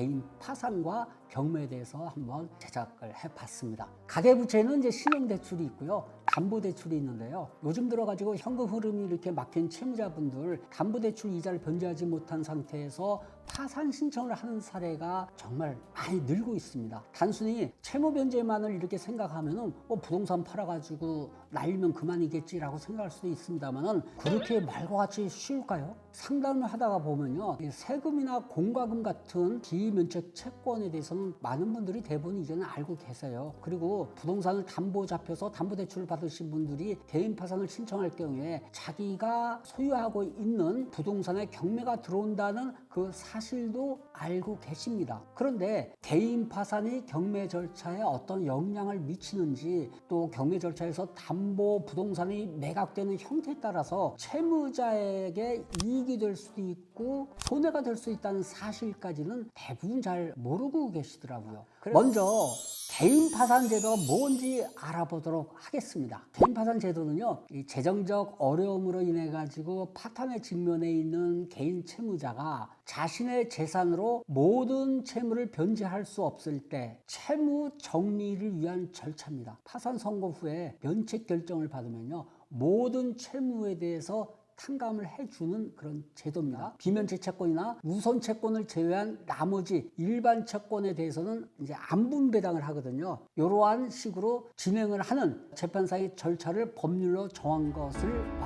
개인 파산과 경매에 대해서 한번 제작을 해봤습니다. 가계부채는 이제 신용대출이 있고요. 담보대출이 있는데요. 요즘 들어가지고 현금 흐름이 이렇게 막힌 채무자분들 담보대출 이자를 변제하지 못한 상태에서 파산 신청을 하는 사례가 정말 많이 늘고 있습니다. 단순히 채무 변제만을 이렇게 생각하면은 뭐 부동산 팔아가지고 날리면 그만이겠지라고 생각할 수도 있습니다만은 그렇게 말과 같이 쉬울까요? 상담을 하다가 보면요. 이 세금이나 공과금 같은 비면책 채권에 대해서는 많은 분들이 대부분 이제는 알고 계세요. 그리고 부동산을 담보 잡혀서 담보대출을 받 으신 분들이 개인 파산을 신청할 경우에 자기가 소유하고 있는 부동산에 경매가 들어온다는 그 사실도 알고 계십니다. 그런데 개인 파산이 경매 절차에 어떤 영향을 미치는지 또 경매 절차에서 담보 부동산이 매각되는 형태에 따라서 채무자에게 이익이 될 수도 있고 손해가 될 수 있다는 사실까지는 대부분 잘 모르고 계시더라고요. 먼저 개인 파산 제도가 뭔지 알아보도록 하겠습니다. 개인 파산 제도는요, 이 재정적 어려움으로 인해 가지고 파탄에 직면해 있는 개인 채무자가 자신의 재산으로 모든 채무를 변제할 수 없을 때 채무 정리를 위한 절차입니다. 파산 선고 후에 면책 결정을 받으면요, 모든 채무에 대해서 탕감을 해주는 그런 제도입니다. 비면제 채권이나 우선 채권을 제외한 나머지 일반 채권에 대해서는 이제 안분 배당을 하거든요. 이러한 식으로 진행을 하는 재판사의 절차를 법률로 정한 것을.